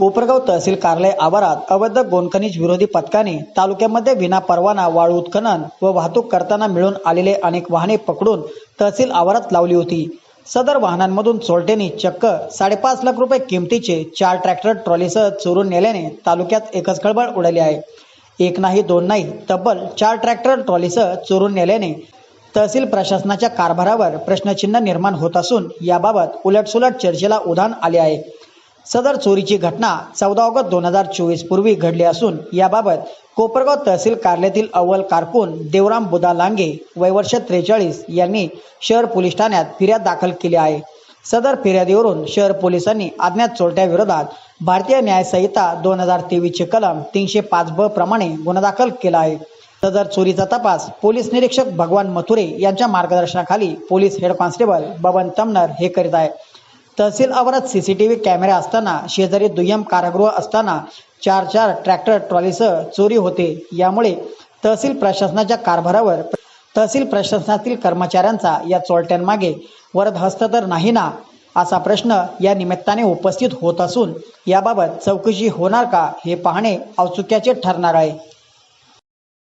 कोपरगाव तहसील कार्यालय आवारात अवैध गोनखनिज विरोधी पथकाने तालुक्यामध्ये विना परवाना वाळू उत्खनन व वाहतूक करताना मिळून आलेले अनेक वाहने पकडून तहसील आवारात लावली होती. सदर वाहनांमधून चोरट्यांनी चक्क साडेपाच लाख रुपये किमतीचे चार ट्रॅक्टर ट्रॉलीसह चोरून नेल्याने तालुक्यात एकच खळबळ उडाली आहे. एक नाही दोन नाही तब्बल चार ट्रॅक्टर ट्रॉलीसह चोरून नेल्याने तहसील प्रशासनाच्या कारभारावर प्रश्नचिन्ह निर्माण होत असून याबाबत उलटसुलट चर्चेला उधाण आले आहे. सदर चोरीची घटना चौदा ऑगस्ट दोन हजार चोवीस पूर्वी घडली असून याबाबत कोपरगाव तहसील कार्यालयातील अव्वल कारकून देवराम बुदा लांगे वयवर्ष त्रेचाळीस यांनी शहर पोलीस ठाण्यात फिर्याद दाखल केली आहे. सदर फिर्यादीवरून शहर पोलिसांनी अज्ञात चोरट्या विरोधात भारतीय न्याय संहिता दोन हजार तेवीसचे कलम तीनशे पाच ब प्रमाणे गुन्हा दाखल केला आहे. सदर चोरीचा तपास पोलीस निरीक्षक भगवान मथुरे यांच्या मार्गदर्शनाखाली police head constable Baban Tamnar हे करीत आहे. तहसील आवारात सीसीटीव्ही कॅमेरा असताना शेजारी दुय्यम कारागृह असताना चार चार ट्रॅक्टर ट्रॉलीसह चोरी होते. यामुळे तहसील प्रशासनाच्या कारभारावर तहसील प्रशासनातील कर्मचाऱ्यांचा या चोरट्यांमागे वरद हस्त तर नाही ना असा प्रश्न या निमित्ताने उपस्थित होत असून याबाबत चौकशी होणार का हे पाहणे औत्सुक्याचे ठरणार आहे.